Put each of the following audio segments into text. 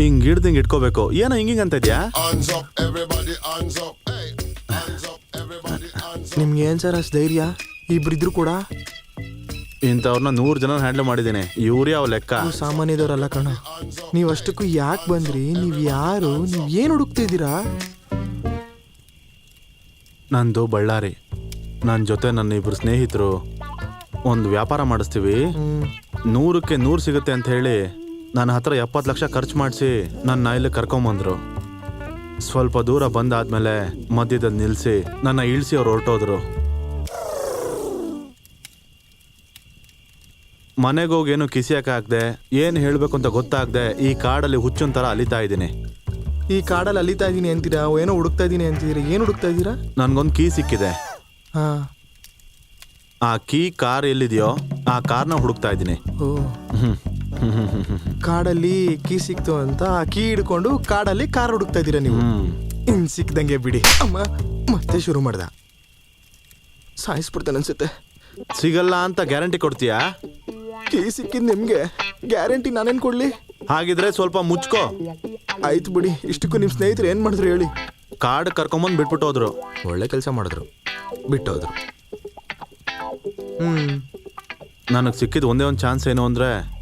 ಹಿಂಗ್ ಹಿಡ್ದಿಂಗ್ ಇಟ್ಕೋಬೇಕು. ಏನೋ ಹಿಂಗಿಂಗ್ ಅಂತ ಇದ್ಯಾ? Hands up, everybody, hands up. Hey, hands up, everybody, hands up. ನಿಮ್ಗೆ ಏನ್ ಸರ್ ಅಷ್ಟು ಧೈರ್ಯ? ಇಬ್ರಿದ್ರು ಕೂಡ? ಇಂಥವ್ರನ್ನ ನೂರು ಜನ ಹ್ಯಾಂಡಲ್ ಮಾಡಿದ್ದೀನಿ. ಇವ್ರೇ ಅವ್ ಲೆಕ್ಕ. ನೀವು ಸಾಮಾನ್ಯದವರಲ್ಲ ಕಣ. ನೀವು ಅಷ್ಟಕ್ಕೂ ಯಾಕೆ ಬಂದ್ರಿ? ನೀವು ಯಾರು? ನೀವು ಏನು ಹುಡುಕ್ತಿದ್ದೀರಾ ನಂದು ಬಳ್ಳಾರಿ. ನನ್ನ ಜೊತೆ ನನ್ನ ಇಬ್ರು ಸ್ನೇಹಿತರು ಒಂದು ವ್ಯಾಪಾರ ಮಾಡಿಸ್ತೀವಿ. ನೂರಕ್ಕೆ ನೂರು ಸಿಗುತ್ತೆ ಅಂತ ಹೇಳಿ ನನ್ನ ಹತ್ರ ಎಪ್ಪತ್ತು ಲಕ್ಷ ಖರ್ಚು ಮಾಡಿಸಿ ನನ್ನ ಇಲ್ಲಿ ಕರ್ಕೊಂಬಂದ್ರು. ಸ್ವಲ್ಪ ದೂರ ಬಂದಾದ್ಮೇಲೆ ಮಧ್ಯದಲ್ಲಿ ನಿಲ್ಲಿಸಿ ನನ್ನ ಇಳಿಸಿ ಅವ್ರು ಹೊರಟೋದ್ರು. ಮನೆಗೋಗಿ ಏನು ಆಗದೆ ಏನು ಹೇಳಬೇಕು ಅಂತ ಗೊತ್ತಾಗದೆ ಈ ಕಾಡಲ್ಲಿ ಹುಚ್ಚನ್ ಥರ ಅಲಿತಾ ಇದ್ದೀನಿ. ಈ ಕಾಡಲ್ಲಿ ಅಲಿತಾ ಇದ್ದೀನಿ ಅಂತೀರಾ? ಏನೋ ಹುಡುಕ್ತಾ ಇದ್ದೀನಿ ಅಂತೀರಾ? ಏನು ಹುಡುಕ್ತಾ ಇದ್ದೀರಾ? ನನಗೊಂದು ಕೀ ಸಿಕ್ಕಿದೆ. ಹಾಂ. ಆ ಕೀ ಕಾರ್ ಎಲ್ಲಿದೆಯೋ ಆ ಕಾರ್ನ ಹುಡುಕ್ತಾ ಇದ್ದೀನಿ. ಓ. ಕಾಡಲ್ಲಿ ಕೀ ಸಿಕ್ತು ಅಂತ ಆ ಕೀ ಹಿಡ್ಕೊಂಡು ಕಾಡಲ್ಲಿ ಕಾರ್ ಹುಡುಕ್ತಾ ಇದ್ದೀರಾ ನೀವು? ಇನ್ ಸಿಕ್ಕದಂಗೆ ಬಿಡಿ. ಅಮ್ಮ ಮತ್ತೆ ಶುರು ಮಾಡ್ದ. ಸಾಯಿಸ್ಬಿಡ್ತಾನೆ ಅನ್ಸುತ್ತೆ. ಸಿಗಲ್ಲ ಅಂತ ಗ್ಯಾರಂಟಿ ಕೊಡ್ತೀಯಾ? ಕೀ ಸಿಕ್ಕಿದ್ ನಿಮ್ಗೆ ಗ್ಯಾರಂಟಿ ನಾನೇನ್ ಕೊಡ್ಲಿ? ಹಾಗಿದ್ರೆ ಸ್ವಲ್ಪ ಮುಚ್ಕೋ. ಆಯ್ತು ಬಿಡಿ ಇಷ್ಟಕ್ಕೂ ನಿಮ್ ಸ್ನೇಹಿತರು ಏನ್ ಮಾಡಿದ್ರು ಹೇಳಿ. ಕಾರ್ಡ್ ಕರ್ಕೊಂಬಂದ್ ಬಿಟ್ಬಿಟ್ಟು ಹೋದ್ರು ಒಳ್ಳೆ ಕೆಲಸ ಮಾಡಿದ್ರು. ಬಿಟ್ಟೋದ್ರು. ಹ್ಮ್. ನನಗೆ ಸಿಕ್ಕಿದ ಒಂದೇ ಒಂದು ಚಾನ್ಸ್ ಏನು ಅಂದರೆ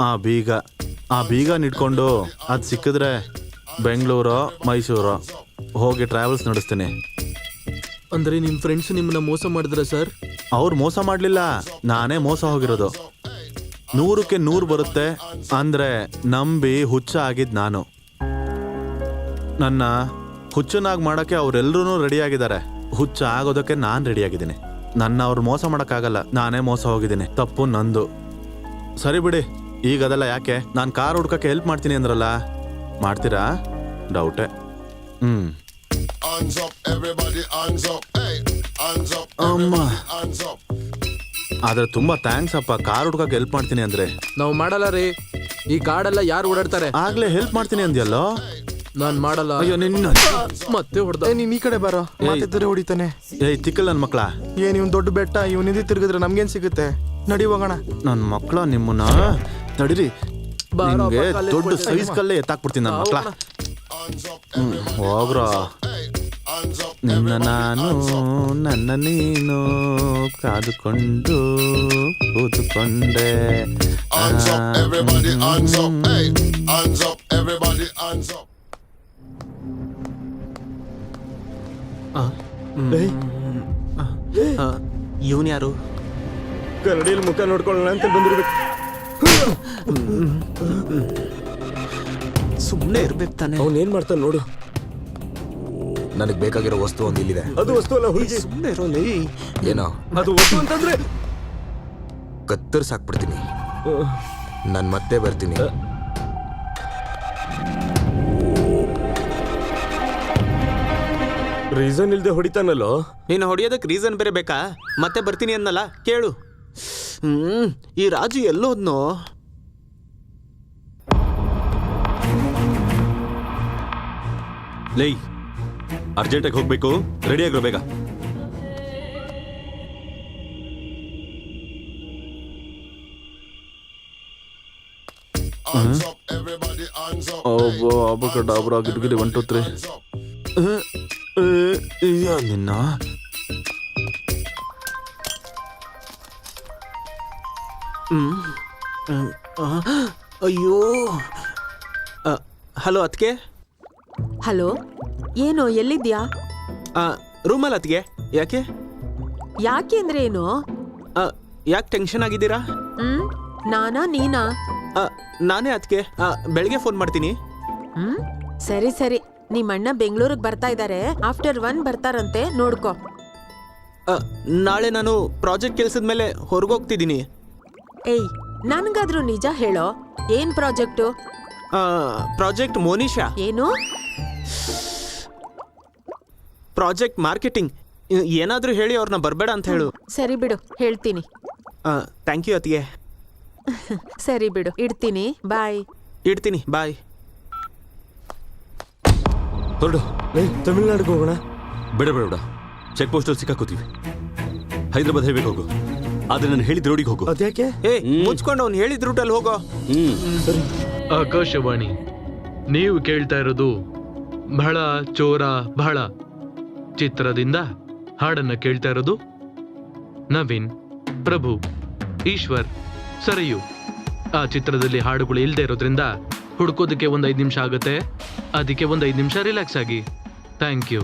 ಆ ಬೀಗ ಆ ಬೀಗ ನಿಟ್ಕೊಂಡು ಅದು ಸಿಕ್ಕಿದ್ರೆ ಬೆಂಗಳೂರು ಮೈಸೂರು ಹೋಗಿ ಟ್ರಾವೆಲ್ಸ್ ನಡೆಸ್ತೀನಿ. ಅಂದ್ರೆ ನಿಮ್ ಫ್ರೆಂಡ್ಸ್ ನಿಮ್ಮನ್ನ ಮೋಸ ಮಾಡಿದ್ರ ಸರ್? ಅವ್ರು ಮೋಸ ಮಾಡಲಿಲ್ಲ ನಾನೇ ಮೋಸ ಹೋಗಿರೋದು. ನೂರಕ್ಕೆ ನೂರು ಬರುತ್ತೆ ಅಂದ್ರೆ ನಂಬಿ ಹುಚ್ಚ ಆಗಿದ್ ನಾನು. ನನ್ನ ಹುಚ್ಚನಾಗಿ ಮಾಡೋಕ್ಕೆ ಅವರೆಲ್ಲರೂ ರೆಡಿಯಾಗಿದ್ದಾರೆ ಹುಚ್ಚ ಆಗೋದಕ್ಕೆ ನಾನು ರೆಡಿಯಾಗಿದ್ದೀನಿ ನನ್ನ ಅವ್ರು ಮೋಸ ಮಾಡೋಕ್ಕಾಗಲ್ಲ ನಾನೇ ಮೋಸ ಹೋಗಿದ್ದೀನಿ. ತಪ್ಪು ನಂದು. ಸರಿ ಬಿಡಿ. ಈಗ ಅದೆಲ್ಲ ಯಾಕೆ? ನಾನು ಕಾರ್ ಹುಡ್ಕಕ್ಕೆ ಹೆಲ್ಪ್ ಮಾಡ್ತೀನಿ ಅಂದ್ರಲ್ಲ. ಮಾಡ್ತೀರಾ? ಡೌಟೆ ಹ್ಮ್. ಅಮ್ಮ. ಆದ್ರೆ ತುಂಬಾ ಥ್ಯಾಂಕ್ಸ್ ಅಪ್ಪ. ಕಾರ್ ಹುಡ್ಕಕ್ಕೆ ಹೆಲ್ಪ್ ಮಾಡ್ತೀನಿ ಅಂದ್ರೆ. ನಾವು ಮಾಡಲ್ಲ ರೀ. ಈ ಕಾಡೆಲ್ಲ ಯಾರು ಓಡಾಡ್ತಾರೆ? ಆಗ್ಲೇ ಹೆಲ್ಪ್ ಮಾಡ್ತೀನಿ ಅಂದ್ಯಲ್ಲೋ? ನಾನ್ ಮಾಡಲ್ಲ. ಅಯ್ಯೋ ನಿನ್ನ. ಮತ್ತೆ ಹೊಡೆದ. ನೀನ್ ಈ ಕಡೆ ಬರೋ. ಮಾತಿದ್ರೆ ಹೊಡಿತಾನೆ. ಏಯ್ ತಿಕ್ಕಲ್ ನನ್ನ ಮಕ್ಳ. ಏನ್ ಇವ್ನ್ ದೊಡ್ಡ ಬೆಟ್ಟ ಇವ್ನ ಹಿಂದೆ ತಿರುಗಿದ್ರೆ ನಮ್ಗೇನ್ ಸಿಗುತ್ತೆ? ನಡಿ ಹೋಗೋಣ. ನನ್ನ ಮಕ್ಳ ನಿಮ್ಮನ್ನ. ತಡಿರಿ ಬಾರೋ ನಿಮ್ಗೆ ದೊಡ್ಡ. ಸೈಜ್ ಕಲ್ಲೇ ಎತ್ತಾಕ್ಬಿಡ್ತೀನಿ ನನ್ನ ಮಕ್ಳ. ಹೋಗ್ರ. ನಿನ್ನ ನಾನು ನನ್ನ ನೀನು ಕಾದುಕೊಂಡು ಕೂತುಕೊಂಡೆ. Hands up, everybody, hands up. Hey, hands up, everybody, hands up. ಇವನ್ ಯಾರು? ಕರಡಿಯಲ್ಲಿ ಮುಖ ನೋಡ್ಕೊಳ್ಳೋಣ ಅಂತ ಬಂದಿರ್ಬೇಕು. ಸುಮ್ಮನೆ ಇರ್ಬೇಕು ತಾನೆ. ಅವ್ನ್ ಏನ್ ಮಾಡ್ತಾನೆ ನೋಡು. ನನಗೆ ಬೇಕಾಗಿರೋ ವಸ್ತು ಒಂದು ಇಲ್ಲಿದೆ. ಅದು ವಸ್ತು ಅಲ್ಲ ಹುಡುಗಿ. ಸುಮ್ಮನೆ ಇರೋಲಿ ಏನೋ? ಅದು ವಸ್ತು ಅಂತಂದ್ರೆ? ಕತ್ತರಿಸಾಕ್ಬಿಡ್ತೀನಿ. ನಾನು ಮತ್ತೆ ಬರ್ತೀನಿ. ರೀಸನ್ ಇಲ್ದೆ ಹೊಡಿತಾನಲ್ಲೋ? ನೀನು ಹೊಡಿಯೋದಕ್ಕೆ ರೀಸನ್ ಬೇರೆ ಬೇಕಾ? ಮತ್ತೆ ಬರ್ತೀನಿ ಅನ್ನಲ್ಲ? ಕೇಳು. ಹ್ಮ್ ಈ ರಾಜು ಎಲ್ಲೋದ್ನೋ? ಲೈ ಅರ್ಜೆಂಟಾಗಿ ಹೋಗ್ಬೇಕು. ರೆಡಿ ಆಗಿರೋ ಬೇಗ. ಡಾಬ್ರ ಗಿಡ್ಗಿಡಿ ಒನ್ ಟು ತ್ರೀ. ನಿನ್ನ ಅಯ್ಯೋ. ಹಲೋ ಅತ್ಗೆ ಹಲೋ ಏನು ಎಲ್ಲಿದ್ಯಾ ರೂಮಲ್ಲಿ ಅತ್ಗೆ ಯಾಕೆ? ಯಾಕೆ ಅಂದ್ರೆ ಏನು? ಯಾಕೆ ಟೆನ್ಷನ್ ಆಗಿದ್ದೀರಾ? ಹ್ಮ್ ನಾನಾ ನೀನಾ? ಆ, ನಾನೇ ಅದಕ್ಕೆ ಬೆಳಗ್ಗೆ ಫೋನ್ ಮಾಡ್ತೀನಿ. ಹ್ಮ್ ಸರಿ ಸರಿ. ನಿಮ್ಮಣ್ಣ ಬೆಂಗಳೂರಿಗೆ ಬರ್ತಾ ಇದ್ದಾರೆ. ಆಫ್ಟರ್ ಒನ್ ಬರ್ತಾರಂತೆ ನೋಡ್ಕೋ. ಆ, ನಾಳೆ ನಾನು ಪ್ರಾಜೆಕ್ಟ್ ಕೆಲಸದ ಮೇಲೆ ಹೊರಗೋಗ್ತಿದ್ದೀನಿ. ಏಯ್ ನನ್ಗಾದ್ರೂ ನಿಜ ಹೇಳೋ? ಏನ್ ಪ್ರಾಜೆಕ್ಟು? ಪ್ರಾಜೆಕ್ಟ್ ಮೋನಿಶಾ ಏನು? Project marketing. ಏನಾದರೂ ಹೇಳಿ ಅವ್ರನ್ನ ಬರಬೇಡ ಅಂತ ಹೇಳು. ಸರಿ ಬಿಡು ಹೇಳ್ತೀನಿ. ಥ್ಯಾಂಕ್ ಯು ಅತಿಗೆ ಸರಿ ಬಿಡು ಇಡ್ತೀನಿ ಬಾಯ್. ಇಡ್ತೀನಿ ಬಾಯ್. ಹೊರಡು ತಮಿಳ್ನಾಡಿಗೆ ಹೋಗೋಣ? ಬೇಡ ಬೇಡ ಬೇಡ. ಚೆಕ್ ಪೋಸ್ಟಲ್ಲಿ ಸಿಕ್ಕಾಕೋತೀವಿ. ಹೈದ್ರಾಬಾದ್ ಹೋಗು. ಆದ್ರೆ ನಾನು ಹೇಳಿದ ರೋಡಿಗೆ ಹೋಗು. ಅದ್ಯಾಕೆ? ಏ ಮುಚ್ಕೊಂಡು ಅವ್ನು ಹೇಳಿದ ರೂಟಲ್ಲಿ ಹೋಗೋ. ಹ್ಮ್. ಸರಿ. ಆಕಾಶವಾಣಿ ನೀವು ಕೇಳ್ತಾ ಇರೋದು ಬಹಳ ಚೋರ ಬಹಳ. ಚಿತ್ರದಿಂದ ಹಾಡನ್ನ ಕೇಳ್ತಾ ಇರೋದು ನವೀನ್ ಪ್ರಭು ಈಶ್ವರ್ ಸರಯು. ಆ ಚಿತ್ರದಲ್ಲಿ ಹಾಡುಗಳು ಇಲ್ಲದೆ ಇರೋದ್ರಿಂದ ಹುಡ್ಕೋದಕ್ಕೆ ಒಂದು ಐದು ನಿಮಿಷ ಆಗುತ್ತೆ. ಅದಕ್ಕೆ ಒಂದು ಐದು ನಿಮಿಷ ರಿಲ್ಯಾಕ್ಸ್ ಆಗಿ. Thank you.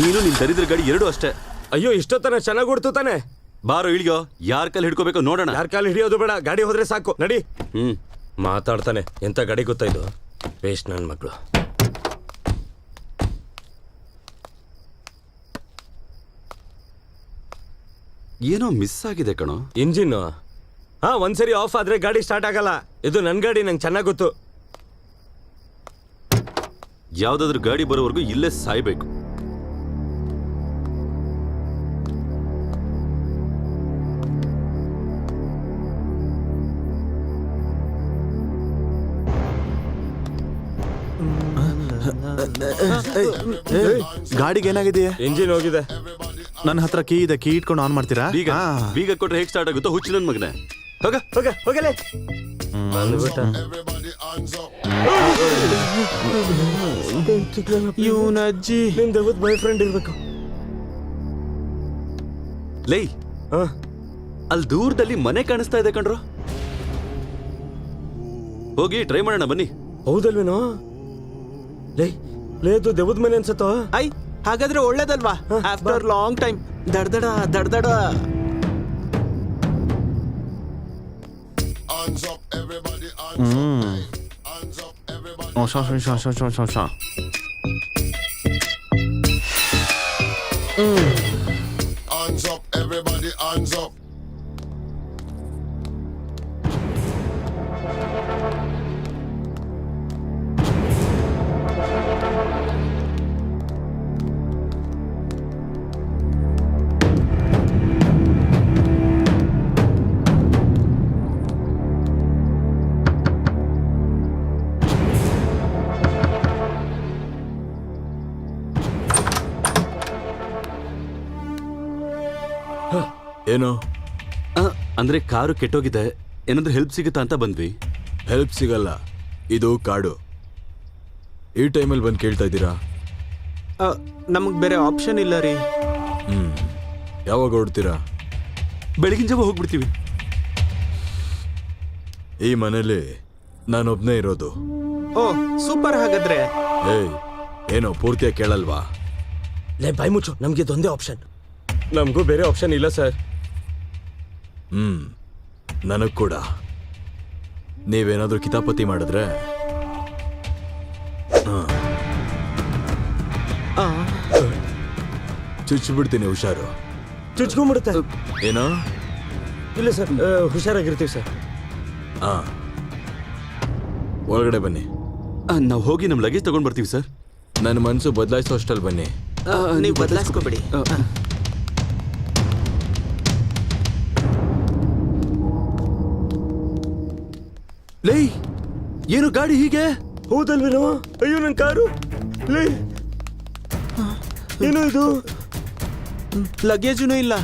ನೀನು ನಿನ್ ದರಿದ್ರ ಗಾಡಿ ಎರಡು ಅಷ್ಟೇ. ಅಯ್ಯೋ ಇಷ್ಟೊತ್ತನ ಚೆನ್ನಾಗಿ ಓಡ್ತು ತಾನೆ. ಬಾರೋ ಇಳಿಯೋ ಯಾರ ಕಾಲ್ ಹಿಡ್ಕೋಬೇಕು ನೋಡೋಣ. ಯಾರ ಕಾಲು ಹಿಡಿಯೋದು ಬೇಡ ಗಾಡಿ ಹೋದ್ರೆ ಸಾಕು. ನಡಿ. ಹ್ಮ್. ಮಾತಾಡ್ತಾನೆ ಎಂತ ಗಾಡಿ ಗೊತ್ತಾ ಇದು? ವೇಸ್ಟ್ ನನ್ನ ಮಗಳು. ಏನೋ ಮಿಸ್ ಆಗಿದೆ ಕಣೋ. ಇಂಜಿನ್ ಹಾ ಒಂದ್ಸರಿ ಆಫ್ ಆದ್ರೆ ಗಾಡಿ ಸ್ಟಾರ್ಟ್ ಆಗಲ್ಲ. ಇದು ನನ್ ಗಾಡಿ ನಂಗೆ ಚೆನ್ನಾಗಿ ಗೊತ್ತು. ಯಾವ್ದಾದ್ರು ಗಾಡಿ ಬರೋವರೆಗೂ ಇಲ್ಲೇ ಸಾಯ್ಬೇಕು. ಗಾಡಿಗೆ ಏನಾಗಿದೆಯಾ ಇಂಜಿನ್ ಹೋಗಿದೆ. ನನ್ನ ಹತ್ರ ಕೀ ಇದೆ ಕೀ ಇಟ್ಕೊಂಡು ಆನ್ ಮಾಡ್ತೀರಾ? ಬೀಗ ಕೊಟ್ಟರೆ ಬೀಗ ಕೊಟ್ರೆ ಹೇಗೆ ಸ್ಟಾರ್ಟ್ ಆಗುತ್ತೋ ಹುಚ್ಚು ನನ್ನ ಮಗನೇ. ಹೋಗ ಹೋಗ ಹೋಗಲೇ. ಇವನ ಅಜ್ಜಿ ನಿನ್ ಬಾಯ್ ಫ್ರೆಂಡ್ ಇರ್ಬೇಕು? ಲೈ ಹಾ. ಅಲ್ಲಿ ದೂರದಲ್ಲಿ ಮನೆ ಕಾಣಿಸ್ತಾ ಇದೆ ಕಣ್ರು. ಹೋಗಿ ಟ್ರೈ ಮಾಡೋಣ ಬನ್ನಿ. ಹೌದಲ್ವೇನೋ? ಲೇ ಲೇ ಅದು ದೇವದ್ ಮನೆ ಅನ್ಸತ್ತೋ ಐ ಹಾಗಾದ್ರೆ ಒಳ್ಳೇದಲ್ವಾ ಆಫ್ಟರ್ ಲಾಂಗ್ ಟೈಮ್ ದಡ್ದಡ ದಡ್ದಡ Hands up, everybody hands up. Hmm Hands up, everybody. ಓ, ಶಾ, ಶಾ, ಶಾ, ಶಾ, ಶಾ, ಶಾ, ಶಾ. Hands up, everybody hands up. ಏನು? ಆ, ಅಂದ್ರೆ ಕಾರು ಕೆಟ್ಟೋಗಿದೆ. ಏನಾದ್ರೂ ಹೆಲ್ಪ್ ಸಿಗುತ್ತಾ ಅಂತ ಬಂದ್ವಿ. ಹೆಲ್ಪ್ ಸಿಗಲ್ಲ. ಇದು ಕಾಡು. ಈ ಟೈಮಲ್ಲಿ ಬಂದು ಕೇಳ್ತಾ ಇದ್ದೀರಾ? ನಮಗೆ ಬೇರೆ ಆಪ್ಷನ್ ಇಲ್ಲ ರೀ. ಹ್ಮ್. ಯಾವಾಗ ಹೊಡ್ತೀರಾ ಬೆಳಗಿನ ಜಾವ ಹೋಗ್ಬಿಡ್ತೀವಿ. ಈ ಮನೇಲಿ ನಾನೊಬ್ನೇ ಇರೋದು. ಓ ಸೂಪರ್ ಹಾಗಾದ್ರೆ. ಏಯ್ ಏನೋ ಪೂರ್ತಿಯಾಗಿ ಕೇಳಲ್ವಾ? ಲೇ ಬಾಯ್ ಮುಚ್ಚು. ನಮ್ಗೆ ಇದೊಂದೇ ಆಪ್ಷನ್ ನಮಗೂ ಬೇರೆ ಆಪ್ಷನ್ ಇಲ್ಲ ಸರ್ ಹ್ಮ್. ನನಗ್ ಕೂಡ. ನೀವೇನಾದ್ರೂ ಕಿತಾಪತಿ ಮಾಡಿದ್ರೆ? ಆ, ಚುಚ್ಚಿಬಿಡ್ತೀನಿ ಹುಷಾರು. ಚುಚ್ಕೊಂಡ್ಬಿಡುತ್ತೆ. ಏನೋ? ಇಲ್ಲ ಸರ್ ಹುಷಾರಾಗಿರ್ತೀವಿ ಸರ್. ಹಾ ಒಳಗಡೆ ಬನ್ನಿ. ನಾವು ಹೋಗಿ ನಮ್ಮ ಲಗೇಜ್ ತಗೊಂಡ್ ಬರ್ತೀವಿ ಸರ್. ನನ್ನ ಮನಸ್ಸು ಬದಲಾಯಿಸೋ ಅಷ್ಟಲ್ಲಿ ಬನ್ನಿ. ನೀವು ಬದಲಾಯಿಸ್ಕೋಬೇಡಿ. ಲೈ ಏನು ಗಾಡಿ ಹೀಗೆ? ಹೌದಲ್ವೇನೋ? ಅಯ್ಯೋ ನನ್ನ ಕಾರು. ಲೇ ಏನೋ ಇದು? ಲಗೇಜುನು ಇಲ್ಲ.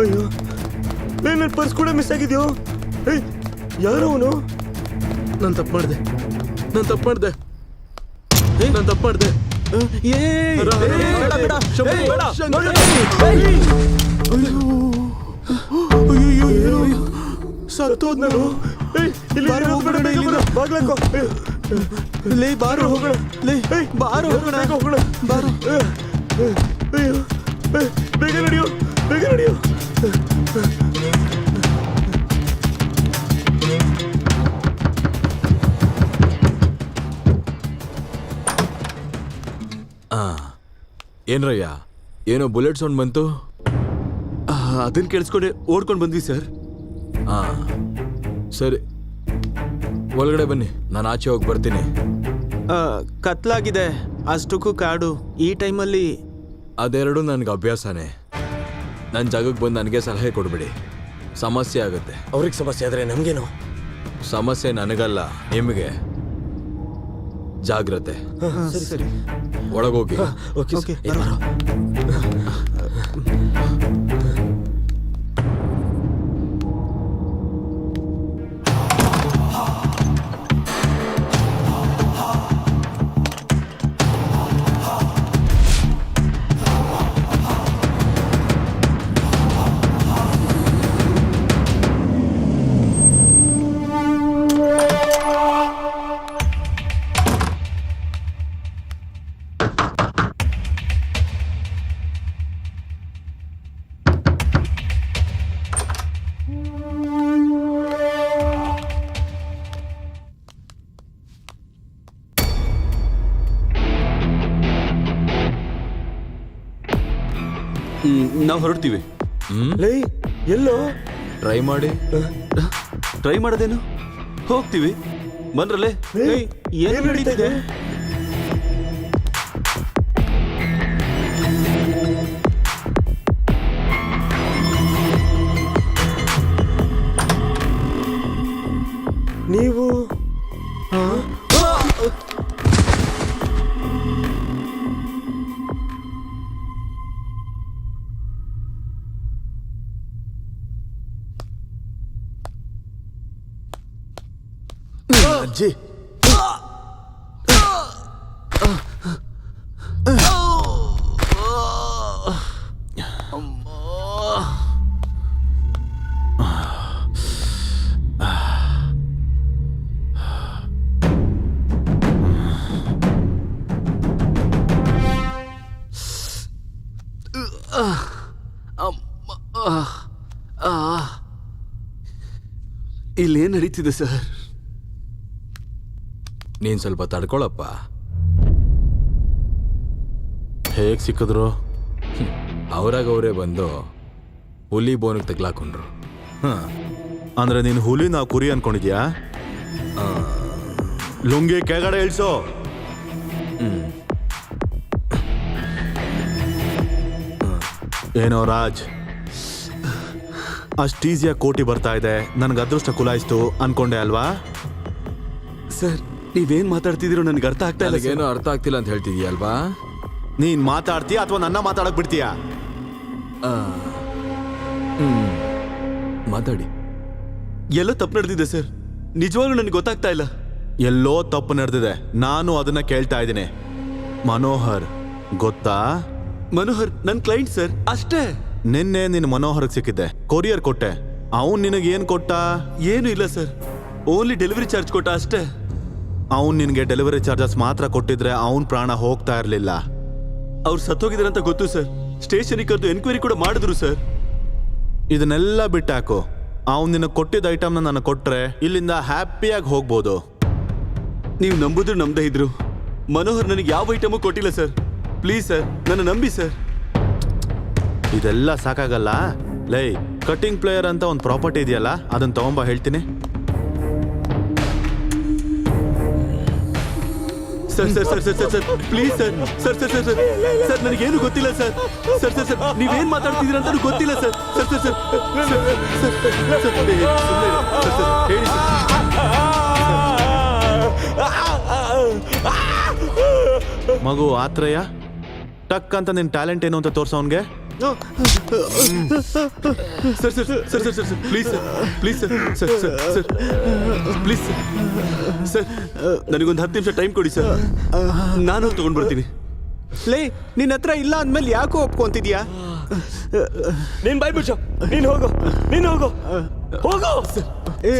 ಅಯ್ಯೋ ಲೇ ನನ್ನ ಪರ್ಸ್ ಕೂಡ ಮಿಸ್ ಆಗಿದೆಯೋ? ಏಯ್ ಯಾರು ಅವನು? ನಾನು ತಪ್ಪು ಮಾಡಿದೆ. ನಾನು ತಪ್ಪು ಮಾಡಿದೆ. ನಾನು ತಪ್ಪು ಮಾಡಿದೆ. ಸತ್ತೋದ್ ನಾನು ಬಾರ ಹೋಗೋಣ ಬಾಗ್ಲಕ್ಕೋ ಲೇ ಬಾರು ಹೋಗೋಣ ಲೇ ಬಾರು ಹೋಗೋಣ ಹೋಗೋಣ ಬಾರು. ಬೇಗ ನಡೆಯೋ ಬೇಗ ನಡೆಯೋ. ಏನ್ರಯ್ಯ? ಏನೋ ಬುಲೆಟ್ ಸೌಂಡ್ ಬಂತು? ಅದನ್ನ ಕೇಳಿಸ್ಕೊಂಡೆ ಓಡ್ಕೊಂಡು ಬಂದ್ವಿ ಸರ್. ಆ ಸರಿ. ಒಳಗಡೆ ಬನ್ನಿ ನಾನು ಆಚೆ ಹೋಗಿ ಬರ್ತೀನಿ. ಆ, ಕತ್ಲಾಗಿದೆ. ಅಷ್ಟಕ್ಕೂ ಕಾಡು. ಈ ಟೈಮಲ್ಲಿ ಅದೆರಡು ನನಗೆ ಅಭ್ಯಾಸನೇ. ನನ್ನ ಜಾಗಕ್ಕೆ ಬಂದು ನನಗೆ ಸಲಹೆ ಕೊಡಬೇಡಿ. ಸಮಸ್ಯೆ ಆಗುತ್ತೆ. ಅವ್ರಿಗೆ ಸಮಸ್ಯೆ ಆದರೆ ನಮಗೇನು? ಸಮಸ್ಯೆ ನನಗಲ್ಲ ನಿಮಗೆ. ಜಾಗ್ರತೆ. ಸರಿ ಸರಿ. ಒಳಗೋಗಿ. Okay okay. ನಾವು ಹೊರಡ್ತೀವಿ. ಲೇ ಎಲ್ಲೋ? ಟ್ರೈ ಮಾಡಿ. ಟ್ರೈ ಮಾಡೋದೇನು? ಹೋಗ್ತೀವಿ. ಬಂದ್ರಲ್ಲೇ. ಏನು ಏನ್ ನಡೀತಿದೆ? ಅಜ್ಜಿ. ಇಲ್ಲೇನು ನಡೀತಿದೆ ಸರ್? ನೀನು ಸ್ವಲ್ಪ ತಡ್ಕೊಳಪ್ಪ. ಹೇಗ್ ಸಿಕ್ಕಿದ್ರು? ಅವರಾಗ ಅವರೇ ಬಂದು ಹುಲಿ ಬೋನಿಗೆ ತಗ್ಲಾಕೊಂಡ್ರು. ಹಾಂ ಅಂದ್ರೆ ನೀನು ಹುಲಿ ನಾವು ಕುರಿ ಅನ್ಕೊಂಡಿದ್ಯಾ? ಲುಂಗಿ ಕೆಳಗಡೆ ಇಳಿಸೋ. ಏನೋ ರಾಜ್ ಅಷ್ಟು ಈಸಿಯಾಗಿ ಕೋಟಿ ಬರ್ತಾ ಇದೆ. ನನಗೆ ಅದೃಷ್ಟ ಕುಲಾಯಿಸ್ತು ಅನ್ಕೊಂಡೆ ಅಲ್ವಾ? ಸರ್ ನೀವೇನ್ ಮಾತಾಡ್ತಿದ್ದೀರೋ ನನಗೆ ಅರ್ಥ ಆಗ್ತಾ ಇಲ್ಲ ಏನೋ ನನಗೇನು ಅರ್ಥ ಆಗ್ತಿಲ್ಲ ಅಂತ ಹೇಳ್ತಿದ್ಯಲ್ವಾ ನೀನ್ ಮಾತಾಡ್ತೀಯ ಅಥವಾ ನನ್ನ ಮಾತಾಡಕ್ ಬಿಡ್ತೀಯಾ? ಮಾತಾಡಿ. ಎಲ್ಲ ತಪ್ಪು ನಡೆದಿದೆ ಸರ್. ನಿಜವಾಗ್ಲೂ ನನಗೆ ಗೊತ್ತಾಗ್ತಾ ಇಲ್ಲ. ಎಲ್ಲೋ ತಪ್ಪು ನಡೆದಿದೆ. ನಾನು ಅದನ್ನ ಕೇಳ್ತಾ ಇದ್ದೀನಿ. ಮನೋಹರ್ ಗೊತ್ತಾ? ಮನೋಹರ್ ನನ್ನ ಕ್ಲೈಂಟ್ ಸರ್. ಅಷ್ಟೇ. ನಿನ್ನೆ ನಿನ್ನ ಮನೋಹರ್ ಸಿಕ್ಕಿದ್ದೆ. ಕೊರಿಯರ್ ಕೊಟ್ಟೆ. ಅವನ್ ನಿನಗೆ ಏನ್ ಕೊಟ್ಟ? ಏನು ಇಲ್ಲ ಸರ್. ಓನ್ಲಿ ಡೆಲಿವರಿ ಚಾರ್ಜ್ ಕೊಟ್ಟ ಅಷ್ಟೇ. ಅವನ್ ನಿನಗೆ ಡೆಲಿವರಿ ಚಾರ್ಜಸ್ ಮಾತ್ರ ಕೊಟ್ಟಿದ್ರೆ ಅವನ್ ಪ್ರಾಣ ಹೋಗ್ತಾ ಇರ್ಲಿಲ್ಲ. ಅವ್ರು ಸತ್ತೋಗಿದಾರಂತ ಅಂತ ಗೊತ್ತು ಸರ್. ಸ್ಟೇಷನ್ ಕರೆದು ಎನ್ಕ್ವೈರಿ ಕೂಡ ಮಾಡಿದ್ರು ಸರ್. ಇದನ್ನೆಲ್ಲ ಬಿಟ್ಟಾಕು. ಅವನ್ ನಿನಗೆ ಕೊಟ್ಟಿದ್ದ ಐಟಮ್ನ ನಾನು ಕೊಟ್ರೆ ಇಲ್ಲಿಂದ ಹ್ಯಾಪಿಯಾಗಿ ಹೋಗ್ಬೋದು. ನೀವು ನಂಬುದ್ರು ನಂಬದೇ ಇದ್ರು. ಮನೋಹರ್ ನನಗೆ ಯಾವ ಐಟಮು ಕೊಟ್ಟಿಲ್ಲ ಸರ್. ಪ್ಲೀಸ್ ಸರ್ ನನ್ನ ನಂಬಿ ಸರ್. ಇದೆಲ್ಲ ಸಾಕಾಗಲ್ಲ. ಲೈ ಕಟಿಂಗ್ ಪ್ಲೇಯರ್ ಅಂತ ಒಂದು ಪ್ರಾಪರ್ಟಿ ಇದೆಯಲ್ಲ ಅದನ್ನ ತಗೊಂಬ ಹೇಳ್ತೀನಿ. Sir sir sir sir sir sir please sir sir sir sir sir sir ನನಗೇನು ಗೊತ್ತಿಲ್ಲ ಸರ್ ಸರ್ ಸರ್ ಸರ್ ನೀವೇನ್ ಮಾತಾಡ್ತಿದ್ದೀರ ಅಂತ ಗೊತ್ತಿಲ್ಲ ಸರ್ ಸರ್ ಸರ್ ಸರ್ ಹೇಳಿ ಮಗು ಆತ್ರಯ್ಯ ಟಕ್ ಅಂತ ನಿನ್ನ ಟ್ಯಾಲೆಂಟ್ ಏನು ಅಂತ ತೋರ್ಸ ಅವನ್ಗೆ sir sir sir sir sir sir please sir please sir sir sir sir please sir sir ನನಗೊಂದು ಹತ್ತು ನಿಮಿಷ ಟೈಮ್ ಕೊಡಿ ಸರ್ ನಾನು ಹೋಗಿ ತಗೊಂಡು ಬರ್ತೀನಿ. ಲೇ ನಿನ್ನ ಹತ್ರ ಇಲ್ಲ ಅಂದ್ಮೇಲೆ ಯಾಕೋ ಒಪ್ಕೊಂತಿದ್ಯಾ? ನೀನ್ ಬಾಯ್ ನೀನು ನೀನ್ ಹೋಗು. ನೀನು ಹೋಗು. ಹೋಗು. ಏ